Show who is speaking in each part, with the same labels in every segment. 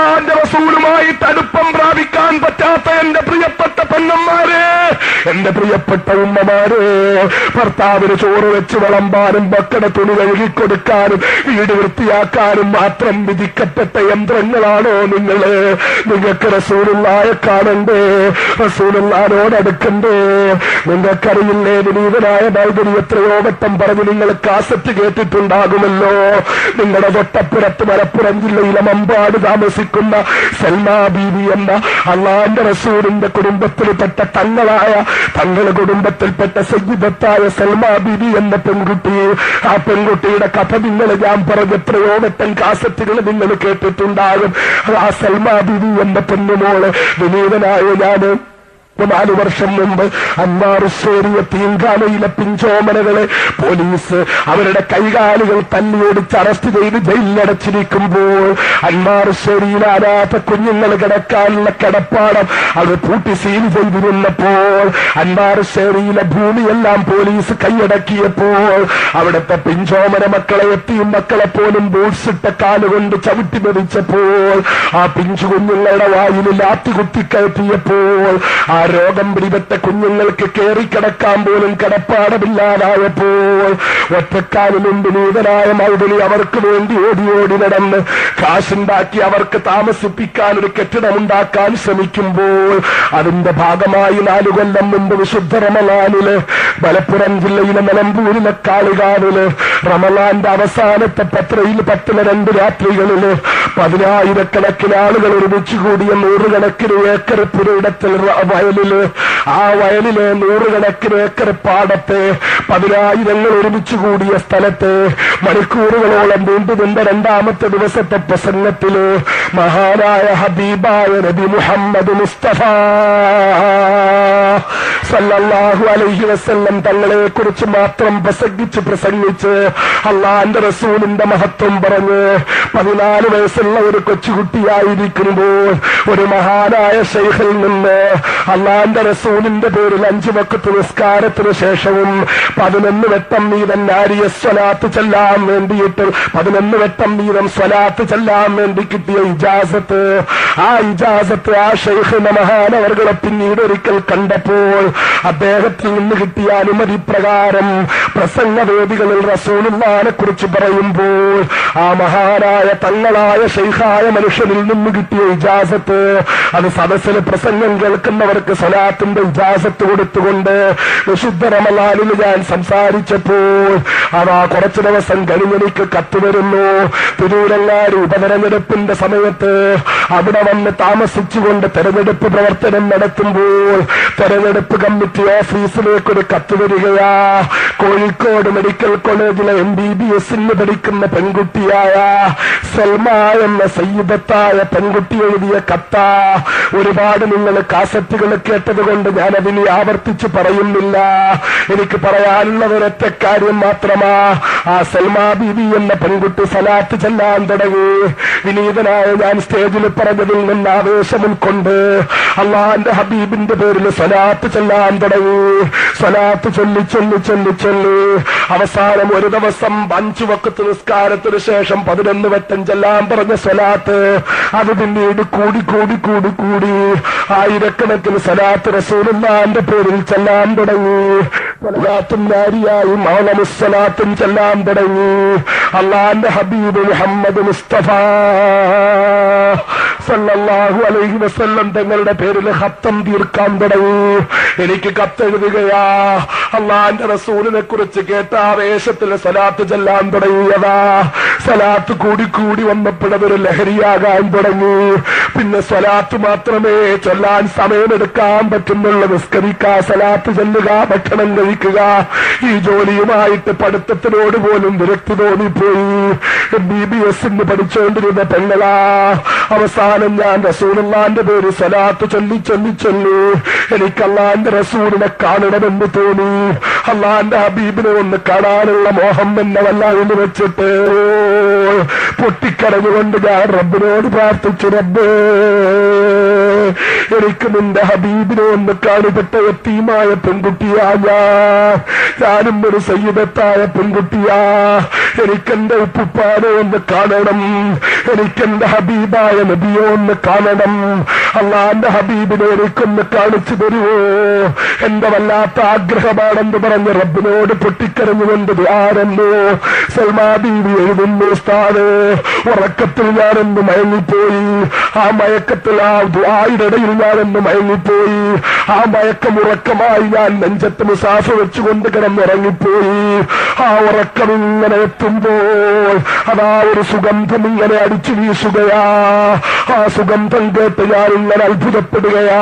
Speaker 1: അള്ളാന്റെ റസൂലുമായിട്ട് അടുപ്പം പ്രാപിക്കാൻ പറ്റാത്ത എന്റെ പ്രിയപ്പെട്ട പെണ്ണന്മാരെ എന്റെ പ്രിയപ്പെട്ട ഉമ്മമാരെ ഭർത്താവിന് ചോറ് വെച്ച് വിളമ്പാനും മക്കളുടെ തുണി കഴുകിക്കൊടുക്കാനും വീട് വൃത്തിയാക്കാനും മാത്രം വിധിക്കപ്പെട്ട യന്ത്രങ്ങളാണോ നിങ്ങൾ? നിങ്ങൾക്ക് റസൂലുള്ളായ കാണണ്ടേ? റസൂലുള്ളാനോട് അടുക്കണ്ടേ? നിങ്ങൾക്കറിയില്ലേ വിനീതനായ ബൈബിളി എത്രയോ വട്ടം പറഞ്ഞ് നിങ്ങൾ കാസറ്റ് കേട്ടിട്ടുണ്ടാകുമല്ലോ. നിങ്ങളുടെ തൊട്ടപ്പുറത്ത് മലപ്പുറം ജില്ലയിലെ മമ്പാട് താമസിക്കുന്ന സൽമാ ബീവി എന്ന അള്ളാന്റെ റസൂലിന്റെ കുടുംബത്തിൽപ്പെട്ട തങ്ങളായ തങ്ങളുടെ കുടുംബത്തിൽപ്പെട്ട സജ്ജിതത്തായ സൽമാ ബീവി എന്ന പെൺകുട്ടി. ആ പെൺകുട്ടിയുടെ കഥ നിങ്ങൾ ഞാൻ പറഞ്ഞ പ്രയോഗത്തൻ കാസറ്റുകൾ നിങ്ങൾ കേട്ടിട്ടുണ്ടാകും. ആ സൽമാ ബീവി എന്ന പെണ്ണുമോൾ വിനീതനായ ഞാൻ നാലു വർഷം മുമ്പ് അന്നാറുശ്ശേരിയെ തീങ്കാലയിലെ പിഞ്ചോമനകളെ പോലീസ് അവരുടെ കൈകാലുകൾ തല്ലിയോടിച്ച് അറസ്റ്റ് ചെയ്ത് ജയിലിലടച്ചിരിക്കുമ്പോൾ അന്നാറുശ്ശേരിയിൽ അനാഥ കുഞ്ഞുങ്ങൾ കിടക്കാനുള്ള കിടപ്പാടം അത് പൂട്ടി സീൽ ചെയ്തിരുന്നപ്പോൾ അന്നാറുശ്ശേരിയിലെ ഭൂമിയെല്ലാം പോലീസ് കൈയടക്കിയപ്പോൾ അവിടുത്തെ പിഞ്ചോമന മക്കളെ എത്തിയും മക്കളെ പോലും ബൂട്ട്സ് കാലുകൊണ്ട് ചവിട്ടി മെതിച്ചപ്പോൾ ആ പിഞ്ചു കുഞ്ഞുങ്ങളുടെ വായിൽ ലാത്തി കുത്തിക്കയറ്റിയപ്പോൾ ആ രോഗം പിടിപെട്ട കുഞ്ഞുങ്ങൾക്ക് കേറിക്കിടക്കാൻ പോലും കിടപ്പാടമില്ലാതായപ്പോൾ ഒറ്റക്കാലിലുണ്ട് നൂതനായ മൗദലി അവർക്ക് വേണ്ടി ഓടി ഓടി നടന്ന് കാശുണ്ടാക്കി അവർക്ക് താമസിപ്പിക്കാൻ ഒരു കെട്ടിടമുണ്ടാക്കാൻ ശ്രമിക്കുമ്പോൾ അതിന്റെ ഭാഗമായി നാലു കൊല്ലം മുമ്പ് വിശുദ്ധ റമലാനിൽ മലപ്പുറം ജില്ലയിലെ നിലമ്പൂരിലെ കാളികാവിൽ റമലാന്റെ അവസാനത്തെ പത്രയിൽ പത്തിലെ രണ്ട് രാത്രികളിൽ പതിനായിരക്കണക്കിന് ആളുകൾ ഒരുമിച്ച് കൂടിയ നൂറുകണക്കിന് ഏക്കർ പുരയിടത്തിൽ വയലിൽ ആ വയലിലെ നൂറുകണക്കിന് ഏക്കർ പാടത്തെ പതിനായിരങ്ങൾ ഒരുമിച്ച് കൂടിയ സ്ഥലത്ത് മണിക്കൂറുകളോളം നീണ്ടു നിന്ന രണ്ടാമത്തെ ദിവസത്തെ പ്രസംഗത്തിൽ മഹാനായ ഹബീബായ നബി മുഹമ്മദ് മുസ്തഫ സല്ലല്ലാഹു അലൈഹി വസല്ലം തങ്ങളെ കുറിച്ച് മാത്രം പ്രസംഗിച്ച് പ്രസംഗിച്ച് അള്ളാന്റെ റസൂലിന്റെ മഹത്വം പറഞ്ഞ് പതിനാല് വയസ്സുള്ള ഒരു കൊച്ചുകുട്ടിയായിരിക്കുമ്പോൾ ഒരു മഹാനായ ശൈഖിൽ നിന്ന് അള്ളാന്റെ റസൂലിന്റെ പേരിൽ അഞ്ചു വക്കത്ത് നിസ്കാരത്തിന് ശേഷവും പതിനൊന്ന് വെട്ടം വീതം നാരിയ സ്വലാത്ത് ചെല്ലാൻ വേണ്ടിയിട്ട് പതിനൊന്ന് വെട്ടം വീതം സ്വലാത്ത് ചെല്ലാൻ വേണ്ടി കിട്ടിയ ഇജാസത്ത്. ആ ഇജാസത്ത് ആ ഷെയ്ഖ് മഹാനവർകളെ പിന്നീട് ഒരിക്കൽ കണ്ടപ്പോൾ അദ്ദേഹത്തിൽ നിന്ന് കിട്ടിയ അനുമതി പ്രകാരം പ്രസംഗവേദികളിൽ റസൂലുള്ളാനെ കുറിച്ച് പറയുമ്പോൾ ആ മഹാനായ തങ്ങളായ ഷെയ്ഖായ മനുഷ്യനിൽ നിന്ന് കിട്ടിയ ഇജാസത്ത് അത് സദസ്സിൽ പ്രസംഗം കേൾക്കുന്നവർക്ക് സ്വലാത്തിന്റെ ഇജാസത്ത് കൊടുത്തുകൊണ്ട് വിശുദ്ധ റമലാലിന് ഞാൻ സംസാരിച്ചപ്പോൾ അതാ കുറച്ചു ദിവസം കഴിഞ്ഞെനിക്ക് കത്തുവരുന്നു തിരൂരങ്ങാരി ഉപതെരഞ്ഞെടുപ്പിന്റെ സമയത്ത് അവിടെ വന്ന് താമസിച്ചുകൊണ്ട് തെരഞ്ഞെടുപ്പ് പ്രവർത്തനം നടത്തുമ്പോൾ തെരഞ്ഞെടുപ്പ് കമ്മിറ്റി ഓഫീസിലേക്ക് ഒരു കത്ത് വരികയാ. കോഴിക്കോട് മെഡിക്കൽ കോളേജിലെ എം ബി ബി എസിന് പഠിക്കുന്ന പെൺകുട്ടിയായ സൽമ എന്ന സയ്യിദത്തായ പെൺകുട്ടി എഴുതിയ കത്ത. ഒരുപാട് നിങ്ങൾ കാസറ്റുകൾ കേട്ടത് കൊണ്ട് ഞാൻ അതിനെ ആവർത്തിച്ച് പറയുന്നില്ല. എനിക്ക് പറയാനുള്ളത് ഒരൊറ്റ കാര്യം മാത്രമാ. ആ സൽമാ ബീബി എന്ന പെൺകുട്ടി സലാത്ത് ചെല്ലാൻ തുടങ്ങി. വിനീതനായ ഞാൻ സ്റ്റേജിൽ പറഞ്ഞതിൽ നിന്ന് ആവേശം ഉൾക്കൊണ്ട് അള്ളാന്റെ ഹബീബിന്റെ പേരിൽ സലാത്ത് ചെല്ലാൻ തുടങ്ങി. സലാത്ത് ചൊല്ലി ചൊല്ലി ചൊല്ലി ചൊല്ലി. അവസാനം ഒരു ദിവസം അഞ്ചു വക്കത്ത് നിസ്കാരത്തിന് ശേഷം പതിനൊന്ന് വട്ടം ചെല്ലാൻ പറഞ്ഞ സ്വലാത്ത് അത് പിന്നീട് കൂടി കൂടി കൂടി കൂടി ആയിരക്കണക്കിന് സ്വലാത്ത് പേരിൽ ചെല്ലാൻ തുടങ്ങി. സ്വലാത്തും നാരിയായി മൗലമുസ്സലാത്തും ചെല്ലാൻ തുടങ്ങി. അള്ളാന്റെ ഹബീബ് മുഹമ്മദ് മുസ്തഫ. സല്ലല്ലാഹു അലൈഹി വസല്ലം തങ്ങളുടെ പേരിൽ ഹത്തം തീർക്കാൻ തുടങ്ങി. എനിക്ക് കത്തെഴുതുകയാ. അള്ളാന്റെ റസൂലിനെ കുറിച്ച് കേട്ട ആവേശത്തിൽ സലാത്ത് ചെല്ലാൻ തുടങ്ങിയതാ. സലാത്ത് കൂടി കൂടി വന്നപ്പോഴതൊരു ലഹരിയാകാൻ തുടങ്ങി. പിന്നെ സ്വലാത്ത് മാത്രമേ ചൊല്ലാൻ സമയമെടുക്കാൻ പറ്റുന്നുള്ളൂ. നിസ്കരിക്കുക സലാത്ത് ചെല്ലുക ഭക്ഷണം കഴിക്കുക. ഈ ജോലിയുമായിട്ട് പഠിത്തത്തിനോട് പോലും വിരക്തി തോന്നിപ്പോയി. ബി ബി എസിന് പഠിച്ചുകൊണ്ടിരുന്ന പെങ്ങളാ. അവസാനം ഞാൻ റസൂലുള്ളാന്റെ പേര് സലാത്ത് ചൊല്ലി ചൊല്ലി ചൊല്ലി. എനിക്ക് അള്ളാന്റെ റസൂലിനെ കാണണമെന്ന് തോന്നി. അള്ളാന്റെ ഹബീബിനെ ഒന്ന് കാണാനുള്ള മോഹം എന്നെ വല്ലാതെ വെച്ചിട്ട്. പൊട്ടിക്കരഞ്ഞുകൊണ്ട് ഞാൻ റബ്ബിനോട് പ്രാർത്ഥിച്ചു റബ്ബേ. എനിക്ക് നിന്റെ ഹബീബിനെ ഒന്ന് കാണിപ്പെട്ട എത്തിയുമായ പെൺകുട്ടിയാ ഞാൻ. ഞാനും ഒരു സയ്യിദത്തായ പെൺകുട്ടിയാ. എനിക്കെന്റെ ഉപ്പുപ്പാനെ ഒന്ന് കാണണം. എനിക്കെന്റെ ഹബീബായ നബിയെ ഒന്ന് കാണണം. അള്ളാന്റെ ഹബീബിനെ എനിക്കൊന്ന് കാണിച്ചു തരുവോ? എന്റെ വല്ലാത്ത ആഗ്രഹമാണെന്ന് പറഞ്ഞ് റബ്ബിനോട് പൊട്ടിക്കരഞ്ഞുകൊണ്ട് ആരെന്നോ സൽമാ ബീവി എഴുതുന്നു ഉസ്താദ് ഉറക്കത്തിൽ ഞാനെന്ന് മയങ്ങിപ്പോയി. ആ മയക്കത്തിൽ ആ ദ്വായുടെ ഇടയിൽ ഞാനൊന്ന് മയങ്ങിപ്പോയി. ആ മയക്കം ഉറക്കമായി ഞാൻ നെഞ്ചത്ത് മുസാഫ് വെച്ചുകൊണ്ട് കിടന്നുറങ്ങിപ്പോയി. ആ ഉറക്കം ഇങ്ങനെ എത്തുമ്പോൾ അതാ ഒരു സുഗന്ധം ഇങ്ങനെ അടിച്ചു വീശുകയാ. ആ സുഗന്ധം കേട്ട് ഞാൻ ഇങ്ങനെ അത്ഭുതപ്പെടുകയാ.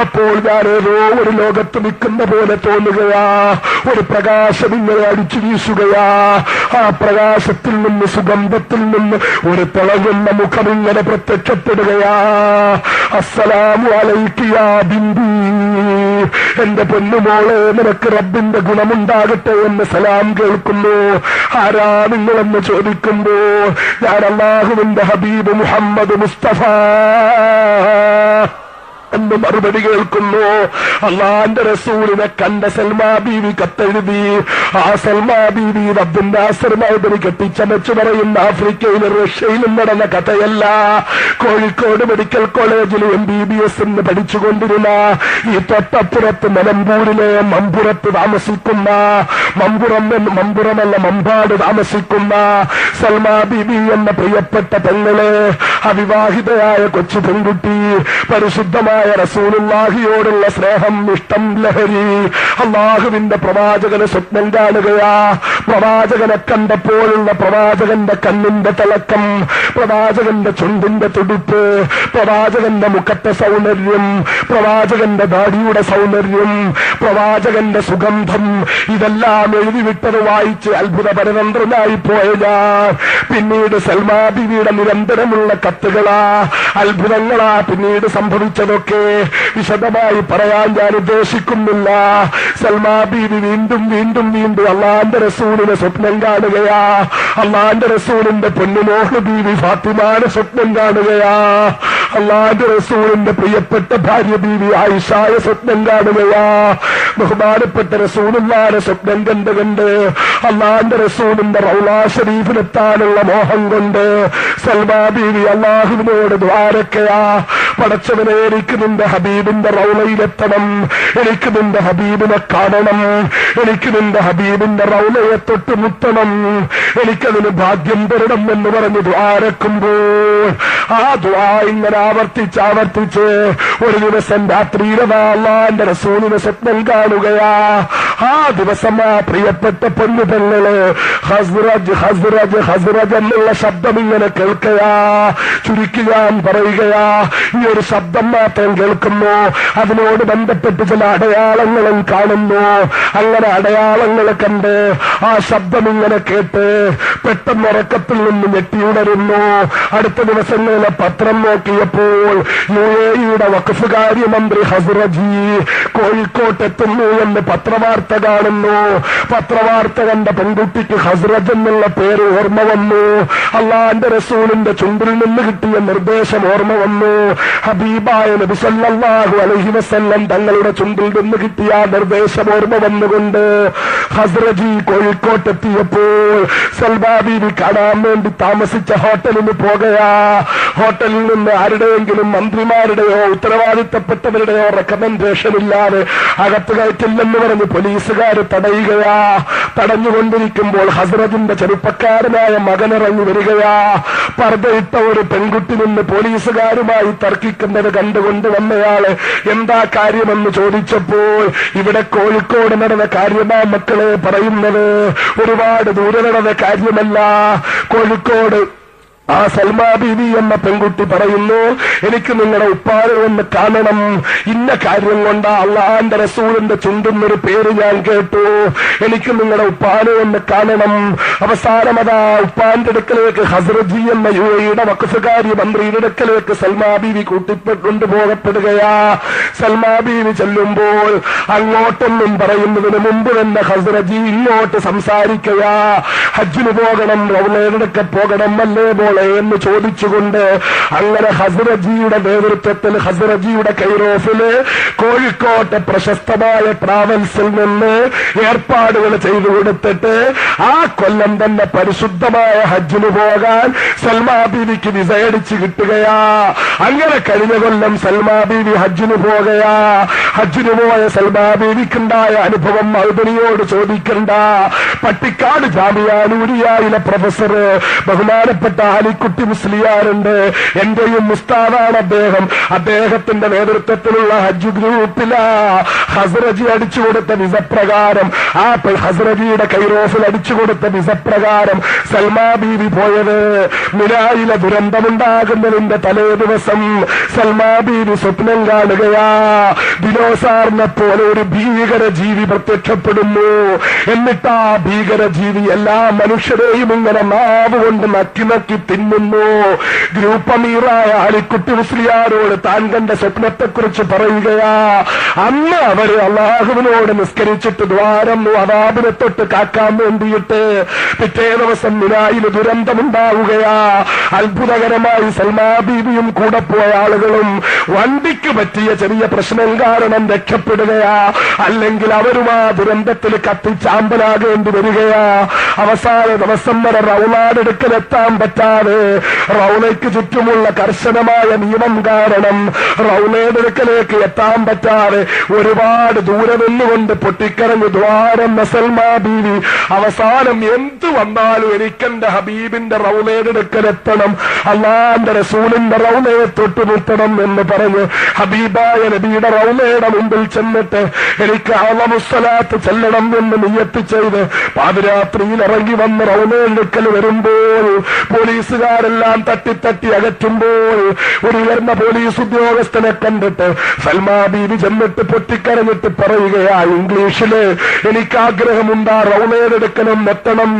Speaker 1: അപ്പോൾ ഞാൻ ഏതോ ഒരു ലോകത്ത് നിൽക്കുന്ന പോലെ തോന്നുകയാ. ഒരു പ്രകാശം ഇങ്ങനെ അടിച്ചു വീശുകയാ. ആ പ്രകാശത്തിൽ നിന്ന് സുഗന്ധത്തിൽ നിന്ന് ഒരു തിളങ്ങുന്ന മുഖം ഇങ്ങനെ പ്രത്യക്ഷപ്പെടുകയാ. അസ്സലാമു അലൈക്കിയാ ബിന്ദി. എന്റെ പൊന്നുമോളെ നിനക്ക് റബ്ബിന്റെ ഗുണമുണ്ടാകട്ടെ എന്ന് സലാം കേൾക്കുന്നു. ആരാ നിങ്ങളെന്ന് ചോദിക്കുമ്പോ ഞാൻ അള്ളാഹുവിന്റെ ഹബീബ് മുഹമ്മദ് മുസ്തഫ. എന്ന് മറുപടി കേൾക്കുന്നു. അള്ളാന്റെ റസൂലിനെ കണ്ട സൽമാ ബീവി കത്തെഴുതി. ആ സൽമാ ബീവി റബ്ബിന്റെ മൗദരി കെട്ടിച്ചമച്ചു പറയുന്ന ആഫ്രിക്കയിലും റഷ്യയിലും നടന്ന കഥയല്ല. കോഴിക്കോട് മെഡിക്കൽ കോളേജിൽ എം ബി ബി എസ് എന്ന് പഠിച്ചുകൊണ്ടിരുന്ന ഈ തൊട്ടപ്പുറത്ത് മലമ്പൂരിലെ മമ്പുറത്ത് താമസിക്കുന്ന മമ്പുറം മമ്പുറമല്ല മമ്പാട് താമസിക്കുന്ന സൽമാ ബീബി എന്ന പ്രിയപ്പെട്ട പെങ്ങളെ അവിവാഹിതയായ കൊച്ചു പെൺകുട്ടി പരിശുദ്ധമായ റസൂലുള്ളാഹിയോടുള്ള സ്നേഹം ഇഷ്ടം ലഹരി. അള്ളാഹുവിന്റെ പ്രവാചകന് സ്വപ്നം കാണുകയാ. പ്രവാചകനെ കണ്ടപ്പോഴുള്ള പ്രവാചകന്റെ കണ്ണിന്റെ തിളക്കം പ്രവാചകന്റെ ചുണ്ടിന്റെ തുടിപ്പ് പ്രവാചകന്റെ മുഖത്തെ സൗന്ദര്യം പ്രവാചകന്റെ ദാടിയുടെ സൗന്ദര്യം പ്രവാചകന്റെ സുഗന്ധം. ഇതെല്ലാം എഴുതിവിട്ടത് വായിച്ച് അത്ഭുത പരതന്ത്രനായി പോയ ഞാൻ പിന്നീട് സൽമാ ബിവിയുടെ നിരന്തരമുള്ള കത്തുകളാ. അത്ഭുതങ്ങളാ പിന്നീട് സംഭവിച്ചതൊക്കെ വിശദമായി പറയാൻ ഞാൻ ഉദ്ദേശിക്കുന്നില്ല. സൽമാ ബീബി വീണ്ടും വീണ്ടും വീണ്ടും അള്ളാന്റെ റസൂലിനെ സ്വപ്നം കാണുകയാ. അള്ളാന്റെ റസൂലിന്റെ പൊന്നുമോഹ ബീവി ഫാത്തിമാനെ സ്വപ്നം കാണുകയാ. അള്ളാന്റെ റസൂലിന്റെ പ്രിയപ്പെട്ട ഭാര്യ ബീവി ആയിഷായ സ്വപ്നം കാണുകയാ. ബഹുമാനപ്പെട്ട റസൂലുള്ളാരെ സ്വപ്നം കണ്ട് കണ്ട് അള്ളാന്റെ റസൂലിന്റെ റൗലാ ഷരീഫിലെത്താനുള്ള മോഹം കൊണ്ട് സൽമാ ബീവി അള്ളാഹുവിനോട് ദ്വാരക്കയാ. പടച്ചവനെ നിന്റെ ഹബീബിന്റെ റൗലയിലെത്തണം എനിക്ക് നിന്റെ ഹബീബിനെ കാണണം. എനിക്ക് നിന്റെ ഹബീബിന്റെ റൗലയെ തൊട്ട് മുത്തണം എനിക്കതിന് ഭാഗ്യം തരണം എന്ന് പറഞ്ഞ് ദ്വാരക്കുമ്പോൾ ആ ദ്വാ ഇങ്ങനെ ആവർത്തിച്ച് ആവർത്തിച്ച് ഒരു ദിവസം രാത്രിയിലതാ അള്ളാന്റെ റസൂലിനെ സ്വപ്നം കാണുകയാ. ആ ദിവസം ആ പ്രിയപ്പെട്ട പൊന്നു ഹസ്റജ് ഹസ്റജ് ഹസ്റജ് എന്നുള്ള ശബ്ദം ഇങ്ങനെ കേൾക്കയാ ചുരുക്കി ഞാൻ പറയുകയാ. ഈ ഒരു ശബ്ദം മാത്രം കേൾക്കുന്നു. അതിനോട് ബന്ധപ്പെട്ട് ചില അടയാളങ്ങളും കാണുന്നു. അങ്ങനെ അടയാളങ്ങൾ കണ്ട് ആ ശബ്ദം ഇങ്ങനെ കേട്ട് പെട്ടെന്ന് ഉറക്കത്തിൽ നിന്ന് ഞെട്ടിയുണരുന്നു അടുത്ത ദിവസങ്ങളിലെ പത്രം നോക്കിയപ്പോൾ യു എ ഇയുടെ വഖഫ് കാര്യമന്ത്രി ഹസ്റജി കോഴിക്കോട്ടെത്തുന്നു എന്ന് പത്രവാർത്ത കാണുന്നു. പത്രവാർത്ത കണ്ട പെൺകുട്ടിക്ക് ഹസ്രജ് എന്നുള്ള പേര് ഓർമ്മ വന്നു. അള്ളാന്റെ റസൂലിന്റെ ചുണ്ടിൽ നിന്ന് കിട്ടിയ നിർദ്ദേശം ഓർമ്മ വന്നു. ഹബീബായ നബിസല്ലാഹു അലഹി വസല്ലം തങ്ങളുടെ ചുണ്ടിൽ നിന്ന് കിട്ടിയ നിർദ്ദേശം ഓർമ്മ വന്നുകൊണ്ട് ഹസ്രജി കോഴിക്കോട്ടെത്തിയപ്പോൾ സൽബാബീവി കാണാൻ വേണ്ടി താമസിച്ച ഹോട്ടലിന് പോകയാ ഹോട്ടലിൽ നിന്ന് ആരുടെയെങ്കിലും മന്ത്രിമാരുടെയോ ഉത്തരവാദിത്തപ്പെട്ടവരുടെയോ റെക്കമെൻഡേഷൻ ഇല്ലാതെ അകത്ത് കയറ്റില്ലെന്ന് പറഞ്ഞ് പോലീസുകാർ തടയുകയാ. തടഞ്ഞുകൊണ്ടിരിക്കുമ്പോൾ ഹസ്രജിന്റെ ചെറുപ്പക്കാരനായ മകൻ ഇറങ്ങി വരികയാ. പർദ്ദയിട്ട ഒരു പെൺകുട്ടി നിന്ന് പോലീസുകാരുമായി തർക്കിക്കുന്നത് കണ്ടുകൊണ്ട് വന്നയാൾ എന്താ കാര്യമെന്ന് ചോദിച്ചപ്പോൾ ഇവിടെ കോഴിക്കോട് നടന്ന കാര്യമാ മക്കളെ പറയുന്നത്. ഒരുപാട് ദൂരെ നടന്ന കാര്യമല്ല. കോഴിക്കോട് ആ സൽമാ ബീവി എന്ന പെൺകുട്ടി പറയുന്നു എനിക്ക് നിങ്ങളുടെ ഉപ്പാരെ ഒന്ന് കാണണം. ഇന്ന കാര്യം കൊണ്ട് അള്ളാന്റെ റസൂലിന്റെ ചുണ്ടുന്നൊരു പേര് ഞാൻ കേട്ടു. എനിക്ക് നിങ്ങളുടെ ഉപ്പാനെ ഒന്ന് കാണണം. അവസാനം അതാ ഉപ്പാന്റെ അടുക്കലേക്ക് ഹസ്രജി എന്ന യു എയുടെ വക്കഫുകാരി മന്ത്രിയുടെ അടുക്കലേക്ക് സൽമാ ബീവി കൂട്ടിക്കൊണ്ടുപോകപ്പെടുകയാ സൽമാ ബീവി ചെല്ലുമ്പോൾ അങ്ങോട്ടൊന്നും പറയുന്നതിന് മുമ്പ് തന്നെ ഹസ്രജി ഇങ്ങോട്ട് സംസാരിക്കയാ. ഹജ്ജിന് പോകണം റൗലയിലൊക്കെ പോകണം അല്ലേ മോളെ എന്ന് ചോദിച്ചുകൊണ്ട് അങ്ങനെ ഹസ്രജിയുടെ നേതൃത്വത്തിൽ ഹസ്രജിയുടെ കൈറോഫിൽ കോഴിക്കോട്ടെ പ്രശസ്തമായ ട്രാവൽസിൽ നിന്ന് ഏർപ്പാടുകൾ ചെയ്തു കൊടുത്തിട്ട് ആ കൊല്ലം തന്നെ പരിശുദ്ധമായ ഹജ്ജിന് പോകാൻ സൽമാ ബീവിക്ക് വിസയടിച്ച് കിട്ടുകയാ. അങ്ങനെ കഴിഞ്ഞ കൊല്ലം സൽമാ ബീവി ഹജ്ജിന് പോകയാ. ഹജ്ജിന് പോയ സൽമാ ബീവിക്കുണ്ടായ അനുഭവം മൗദനിയോട് ചോദിക്കണ്ട. പട്ടിക്കാട് ജാമിയാനൂരിയായിലെ പ്രൊഫസർ ബഹുമാനപ്പെട്ട ആലിക്കുട്ടി മുസ്ലിയാറുണ്ട് എന്റെയും മുസ്താദാണ് അദ്ദേഹം. അദ്ദേഹത്തിന്റെ നേതൃത്വത്തിലുള്ള ഹജ്ജ് ഗ്രൂപ്പിലാ ഹസ്രജി അടിച്ചു കൊടുത്ത വിസപ്രകാരം. ആ ഹസ്രജിയുടെ കൈറോഫിൽ അടിച്ചു കൊടുത്ത വിസപ്രകാരം സൽമാ ബീവി പോയത്. മിനായിലെ ദുരന്തമുണ്ടാകുന്നതിന്റെ തലേ ദിവസം സൽമാ ബീവി സ്വപ്നം കാണുകയാ. ദിനോസാറിനെ പോലെ ഒരു ഭീകര ജീവി പ്രത്യക്ഷപ്പെടുന്നു. എന്നിട്ട് ആ ഭീകര ജീവി എല്ലാ മനുഷ്യരെയും ഇങ്ങനെ നാവ് കൊണ്ട് നക്കി നക്കി തിന്നുന്നു ഗ്രൂപ്പ് അമീറായ അലിക്കുട്ടി മുസ്ലിയാരോട് താൻ കണ്ട സ്വപ്നത്തെക്കുറിച്ച് പറയുകയാ. അന്ന് അവർ അള്ളാഹുവിനോട് നിസ്കരിച്ചിട്ട് ദ്വാരം അതാപിനെ തൊട്ട് കാക്കാൻ വേണ്ടിയിട്ട് പിറ്റേ ദിവസം മിനായിൽ ദുരന്തമുണ്ടാവുകയാ. അത്ഭുതകരമായി സൽമാ ബീവിയും കൂടെ പോയ ആളുകളും വണ്ടിക്ക് പറ്റിയ ചെറിയ പ്രശ്നം കാരണം രക്ഷപ്പെടുകയാ. അല്ലെങ്കിൽ അവരും ആ ദുരന്തത്തിൽ കത്തിച്ചാമ്പലാകേണ്ടി വരികയാ. അവസാന ദിവസം വരെ റൗലാടെടുക്കൽ എത്താൻ പറ്റാതെ റൗലയ്ക്ക് ചുറ്റുമുള്ള കർശനമായ നിയമം കാരണം റൗലയുടെ എത്താൻ പറ്റാതെ ഒരുപാട് ദൂരെ നിന്നുകൊണ്ട് പൊട്ടിക്കരഞ്ഞു ദ്വാരം നസൽമാ ബീവി. അവസാനം എന്തു വന്നാലും എനിക്കെന്റെ ഹബീബിന്റെ റൗലയുടെ എത്തണം അള്ളാന്റെ റസൂലിന്റെ റൗലയെ തൊട്ടുമുട്ടണം എന്ന് പറഞ്ഞ് ഹബീബായ നബിയുടെ റൗലയുടെ മുമ്പിൽ ചെന്നിട്ട് എനിക്ക് അവമുസ്സലാത്ത് ചെല്ലണം എന്ന് നിയത്തി ചെയ്ത് പാതിരാത്രിയിൽ ഇറങ്ങി വന്ന് റൗലയെടുക്കൽ വരുമ്പോൾ പോലീസുകാരെല്ലാം തട്ടിത്തട്ടി തട്ടി അകറ്റുമ്പോൾ ഒരു ഉയർന്ന പോലീസ് ഉദ്യോഗസ്ഥനെ കണ്ടിട്ട് സൽമാ ബീവി ചെന്നിട്ട് പൊട്ടിക്കരഞ്ഞിട്ട് പറയുകയാ ഇംഗ്ലീഷിൽ എനിക്ക് ആഗ്രഹമുണ്ട് ആ റൗലയെടുക്കണം എത്തണം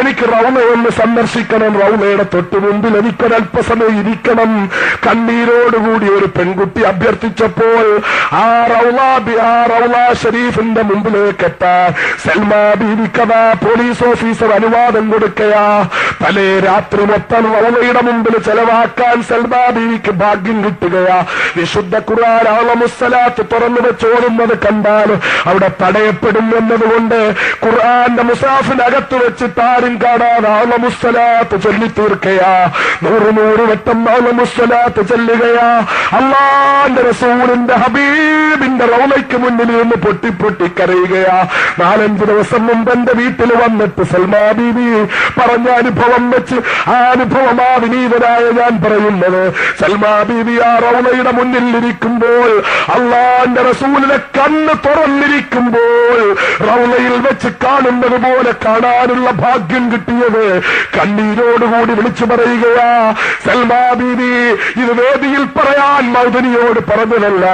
Speaker 1: എനിക്ക് റൗണയൊന്ന് സന്ദർശിക്കണം റൗണയുടെ തൊട്ടു മുമ്പിൽ എനിക്കൊരല്പസമയം ഇരിക്കണം. കണ്ണീരോടുകൂടി ഒരു പെൺകുട്ടി അഭ്യർത്ഥിച്ചപ്പോൾ ആ റൗള ആ റൗലാ ഷരീഫിന്റെ മുമ്പിലേക്ക് എത്താൻ സൽമാ ബീവിക്കഥ പോലീസ് ഓഫീസർ അനുവാദം കൊടുക്കയാ തലേ രാത്രി മൊത്തം റൗലയുടെ മുമ്പിൽ ചെലവാക്കാൻ സൽമാ ബീവിക്ക് ഭാഗ്യം കിട്ടുകയാ. വിശുദ്ധ ഖുർആൻ ആളമുസ്സലാത്ത് തുറന്നു വെച്ചോടുന്നത് കണ്ടാൽ അവിടെ തടയപ്പെടും എന്നതുകൊണ്ട് ഖുർആന്റെ മുസാഫിനകത്ത് വെച്ച് താരും കാണാതെ ആളമുസ്സലാത്ത് ചൊല്ലി തീർക്കയാ. നൂറ് നൂറ് വട്ടം ആളമുസലാത്ത് ചെല്ലുകയാ. അള്ളാന്റെ റസൂലിന്റെ ഹബീബിന്റെ റൗലയ്ക്ക് മുന്നിൽ നിന്ന് പൊട്ടി പൊട്ടി കരയുകയാ നാലഞ്ച് ദിവസം മുമ്പ് എന്റെ വീട്ടിൽ വന്നിട്ട് സൽമാ ബീബി പറഞ്ഞ അനുഭവം വെച്ച് ആ അനുഭവം ആ വിനീതനായ ഞാൻ പറയുന്നത്. സൽമാ ബീബി ആ മുന്നിൽ ഇരിക്കുമ്പോൾ അള്ളാന്റെ റസൂലിനെ കണ്ണ് തുറന്നിരിക്കുമ്പോൾ റൗളയിൽ വെച്ച് കാണുന്നത് പോലെ കാണാനുള്ള ഭാഗ്യം കിട്ടിയത് കണ്ണീരോടുകൂടി വിളിച്ചു പറയുകയാ സൽമാ ബീബി ഇത് വേദിയിൽ പറയാൻ മൗദനിയോട് പറഞ്ഞതല്ല.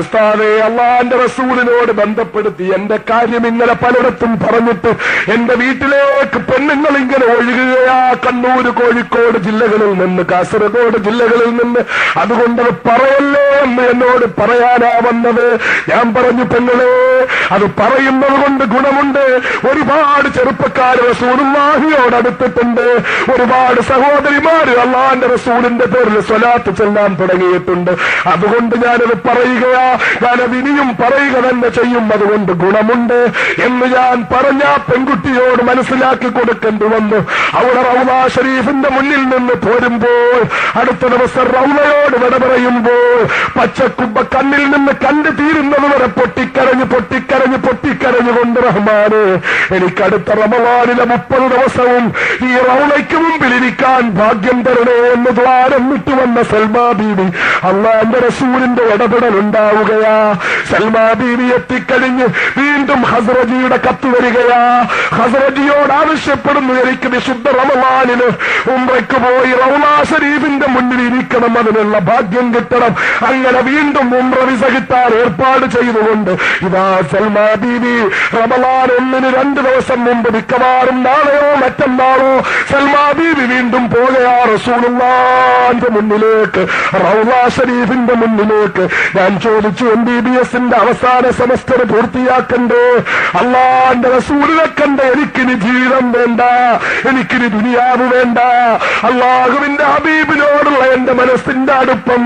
Speaker 1: ഉസ്താദെ അള്ളാന്റെ റസൂലിനോട് ബന്ധപ്പെടുത്തി എന്റെ കാര്യം ഇന്നലെ പലയിടത്തും പറഞ്ഞിട്ട് എന്റെ വീട്ടിലേക്ക് പെണ്ണുങ്ങൾ ഇങ്ങനെ ഒഴുകുകയാ കണ്ണൂര് കോഴിക്കോട് ജില്ലകളിൽ നിന്ന് കാസർഗോഡ് ജില്ലകളിൽ നിന്ന്. അതുകൊണ്ട് പറയല്ലേ എന്ന് എന്നോട് പറയാനാ വന്നത്. ഞാൻ പറഞ്ഞു പെങ്ങളെ അത് പറയുന്നത് കൊണ്ട് ഗുണമുണ്ട്. ഒരുപാട് ചെറുപ്പക്കാർ റസൂലുള്ളാഹിയോട് അടുത്തിട്ടുണ്ട്. ഒരുപാട് സഹോദരിമാര് അള്ളാന്റെ റസൂലിന്റെ പേരിൽ സ്വലാത്ത് ചെല്ലാൻ തുടങ്ങിയിട്ടുണ്ട്. അതുകൊണ്ട് ഞാനത് പറയുകയാ. ഞാനത് ഇനിയും പറയുക തന്നെ ചെയ്യും. അതുകൊണ്ട് ഗുണമുണ്ട് എന്ന് ഞാൻ പറഞ്ഞ പെൺകുട്ടിയോട് മനസ്സിലാക്കി കൊടുക്കേണ്ടി വന്നു. അവിടെ റൗദാ ഷരീഫിന്റെ മുന്നിൽ നിന്ന് പോരുമ്പോൾ അടുത്ത ദിവസം റൗലയോട് വിട പറയുമ്പോൾ പച്ചക്കുമ്പ കണ്ണിൽ നിന്ന് കണ്ടു തീരുന്നത് വരെ പൊട്ടിക്കരഞ്ഞ് പൊട്ടിക്കരഞ്ഞ് പൊട്ടിക്കരഞ്ഞുകൊണ്ട് റഹ്മാന് എനിക്കടുത്ത റമവാനിലെ മുപ്പത് ദിവസവും ഈ റൗലയ്ക്ക് മുമ്പിൽ ഇരിക്കാൻ ഭാഗ്യം തരണേ എന്ന് ദ്വാരം വിട്ടുവന്ന സൽമാ ബീവി. അള്ളാന്റെ റസൂലിന്റെ ഇടപെടൽ ഉണ്ടാവുകയാ. സൽമാ ബീവി എത്തിക്കഴിഞ്ഞ് വീണ്ടും ഹസ്രജിയുടെ കത്ത് വരികയാ. ഹസ്രജിയോട് ആവശ്യപ്പെടുന്നു എനിക്ക് വിശുദ്ധ റമവാനിന് റമലാനിന് ഉംറയ്ക്ക് പോയി റൗലാ ഷരീഫിന്റെ മുന്നിൽ ഇരിക്കണം അതിനുള്ള ഭാഗ്യം കിട്ടണം. അങ്ങനെ വീണ്ടും ഉംറ വിസ ഏർപ്പാട് ചെയ്തുകൊണ്ട് ഇതാ സൽമാ ബീവി റമലാൻ ഒന്നിന് രണ്ട് ദിവസം മുമ്പ് മിക്കവാറും നാളെയോ മറ്റന്നാളോ സൽമാ ബീവി വീണ്ടും പോകയാ റസൂലുള്ളാന്റെ മുന്നിലേക്ക് റൗലാ ഷരീഫിന്റെ മുന്നിലേക്ക്. ഞാൻ ചോദിച്ചു എം ബി ബി എസിന്റെ അവസാന സെമസ്റ്റർ പൂർത്തിയാക്കണ്ടേ? അള്ളാന്റെ റസൂലിനെ കണ്ട എനിക്കിനി ജീവിതം വേണ്ട എനിക്കിനി ദുനിയാവ് വേണ്ട. അള്ളാഹുവിന്റെ ഹബീബിനോടുള്ള എന്റെ മനസ്സിന്റെ അടുപ്പം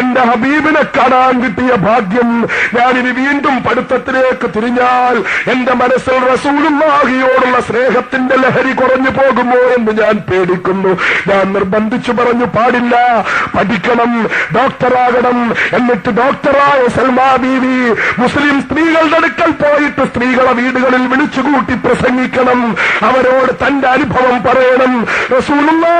Speaker 1: എന്റെ ഹബീബിനെ കാണാൻ കിട്ടിയ ഭാഗ്യം ഞാനിനി വീണ്ടും പഠിത്തത്തിലേക്ക് തിരിഞ്ഞാൽ എന്റെ മനസ്സിൽ റസൂലുള്ളാഹിയോടുള്ള സ്നേഹത്തിന്റെ ലഹരി കുറഞ്ഞു പോകുമോ എന്ന് ഞാൻ പേടിക്കുന്നു. ഞാൻ നിർബന്ധിച്ചു പറഞ്ഞു പാടില്ല പഠിക്കണം ഡോക്ടറാകണം. എന്നിട്ട് ഡോക്ടറായ സൽമാ ബീവി മുസ്ലിം സ്ത്രീകളുടെ അടുക്കൽ പോയിട്ട് സ്ത്രീകളെ വീടുകളിൽ വിളിച്ചുകൂട്ടി പ്രസംഗിക്കണം. അവരോട് തന്റെ അനുഭവം പറയണം.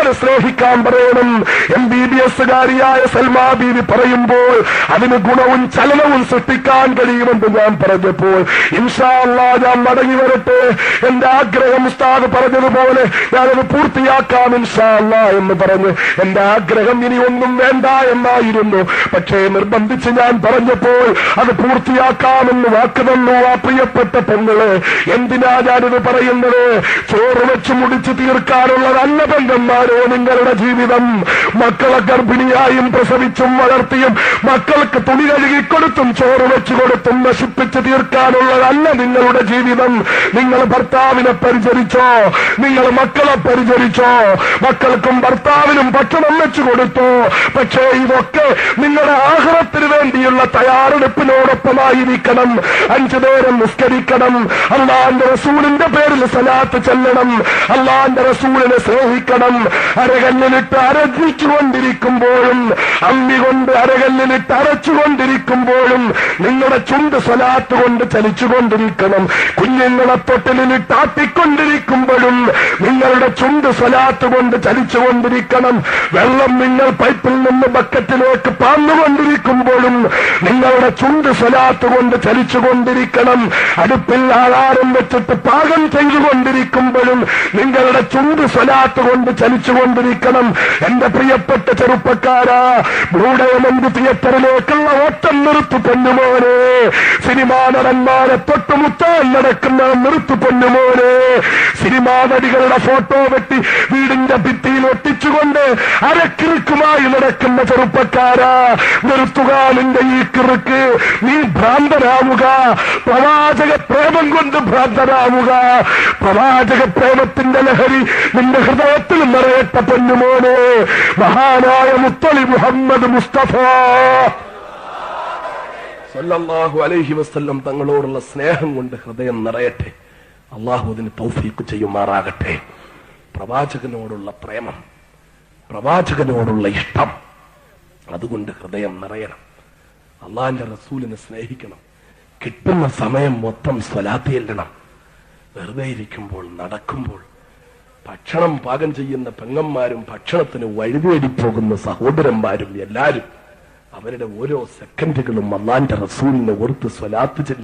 Speaker 1: റസൂലുള്ളാരെ സ്നേഹിക്കാൻ പറയണം. എം ബി ബി എസുകാരിയായ സൽമാ ബീവി പറയുമ്പോൾ അതിന് ഗുണവും ചലനവും സൃഷ്ടിക്കാൻ കഴിയുമെന്ന് ഞാൻ പറഞ്ഞപ്പോൾ ഇൻഷാ അല്ലാ ഞാൻ മടങ്ങി വരട്ടെ. എന്റെ ആഗ്രഹം ഉസ്താദ് പറഞ്ഞതുപോലെ ഞാനത് പൂർത്തിയാക്കാം ഇൻഷാല്ല എന്ന് പറഞ്ഞ് എന്റെ ആഗ്രഹം ഇനി ഒന്നും വേണ്ട എന്നായിരുന്നു. പക്ഷേ നിർബന്ധിച്ച് ഞാൻ പറഞ്ഞപ്പോൾ അത് പൂർത്തിയാക്കാമെന്ന് വാക്ക് തന്നു. ആ പ്രിയപ്പെട്ട പെങ്ങൾ എന്തിനാ ഞാനിത് പറയുന്നത്? ചോറ് വെച്ച് മുടിച്ച് തീർക്കാനുള്ളതല്ല പെങ്കന്മാരോ നിങ്ങളുടെ ജീവിതം മക്കളെ ഗർഭിണിയായും പ്രസവിച്ചും വളർത്തിയും മക്കൾക്ക് തുണി കഴുകിക്കൊടുത്തും ചോറ് വെച്ചു കൊടുത്തും നശിപ്പിച്ച് തീർക്കാനുള്ളതല്ല നിങ്ങളുടെ ജീവിതം. നിങ്ങൾ ഭർത്താവിനെ പരിചരിച്ചോ? നിങ്ങൾ മക്കളെ പരിചരിച്ചോ? മക്കൾക്കും ഭർത്താവിനും ഭക്ഷണം വെച്ചു കൊടുത്തു? പക്ഷേ ഇതൊക്കെ നിങ്ങളുടെ ആഹാരത്തിന് വേണ്ടിയുള്ള തയ്യാറെടുപ്പിനോടൊപ്പമായിരിക്കണം. അഞ്ചു നേരം നിസ്കരിക്കണം. അള്ളാന്റെ റസൂലിന്റെ പേരിൽ സലാത്ത് ചെല്ലണം. അള്ളാന്റെ റസൂലിനെ സ്നേഹിക്കണം. അരകല്ലിലിട്ട് അരഞ്ഞിച്ചുകൊണ്ടിരിക്കുമ്പോഴും അമ്മി കൊണ്ട് അരകല്ലിലിട്ട് അരച്ചുകൊണ്ടിരിക്കുമ്പോഴും നിങ്ങളുടെ ചുണ്ട് സ്വലാത്ത് കൊണ്ട് ചലിച്ചുകൊണ്ടിരിക്കണം. കുഞ്ഞുങ്ങളെ പൊട്ടലിലിട്ട് ആട്ടിക്കൊണ്ടിരിക്കുമ്പോഴും നിങ്ങളുടെ ചുണ്ട് സ്വലാത്ത് കൊണ്ട് ചലിച്ചുകൊണ്ടിരിക്കണം. വെള്ളം നിങ്ങൾ പൈപ്പിൽ നിന്ന് ബക്കറ്റിലേക്ക് പാന്നുകൊണ്ടിരിക്കുമ്പോഴും നിങ്ങളുടെ ചുണ്ട് സ്വലാത്ത് കൊണ്ട് ചലിച്ചുകൊണ്ടിരിക്കണം. അടുപ്പിൽ ആഹാരം വെച്ചിട്ട് പാകം ചെയ്തുകൊണ്ടിരിക്കുമ്പോഴും നിങ്ങളുടെ ചുണ്ട് സ്വലാത്ത് കൊണ്ട് ചലിച്ചുകൊണ്ടിരിക്കണം എന്റെ പ്രിയപ്പെട്ട ചെറുപ്പക്കാരാ ബ്ലൂ ഡയമണ്ട് തിയേറ്ററിലേക്കുള്ള ഓട്ടം നിർത്തു പൊന്നുമോനെ. സിനിമാ നടന്മാരെ തൊട്ടുമുത്താൻ നടക്കുന്ന നിർത്തു പൊന്നുമോനെ. സിനിമാ നടികളുടെ ഫോട്ടോ വെട്ടി വീടിന്റെ ഭിത്തിയിൽ ഒട്ടിച്ചുകൊണ്ട് അരക്കിറുക്കുമായി നടക്കുന്ന ചെറുപ്പക്കാരാ നിർത്തുക നിന്റെ ഈ കിറുക്ക്. നീ ഭ്രാന്തരാവുക പ്രവാചക പ്രേമം കൊണ്ട് ഭ്രാന്തരാവുക പ്രവാചക പ്രേമത്തിന്റെ ലഹരി നിന്റെ ഹൃദയത്തിൽ നിറയട്ട പൊന്നുമോനെ മഹാനായ മുത്തളി മുഹമ്മദ് മുസ്തഫ. സല്ലല്ലാഹു അലൈഹി വസ്ല്ലം തങ്ങളോടുള്ള സ്നേഹം കൊണ്ട് ഹൃദയം നിറയട്ടെ. അള്ളാഹു അതിന് തൗഫീക്ക് ചെയ്യുമാറാകട്ടെ. പ്രവാചകനോടുള്ള പ്രേമം പ്രവാചകനോടുള്ള ഇഷ്ടം അതുകൊണ്ട് ഹൃദയം നിറയണം. അള്ളാഹിന്റെ റസൂലിനെ സ്നേഹിക്കണം. കിട്ടുന്ന സമയം മൊത്തം സ്വലാത്തി ചെല്ലണം. വെറുതെ ഇരിക്കുമ്പോൾ നടക്കുമ്പോൾ ഭക്ഷണം പാകം ചെയ്യുന്ന പെങ്ങന്മാരും ഭക്ഷണത്തിന് വഴുതേടിപ്പോകുന്ന പോകുന്ന സഹോദരന്മാരും എല്ലാരും അവരുടെ ഓരോ സെക്കൻഡുകളും അള്ളാന്റെ റസൂലിനെ ഓർത്ത് സ്വലാത്ത് ചെല്ലി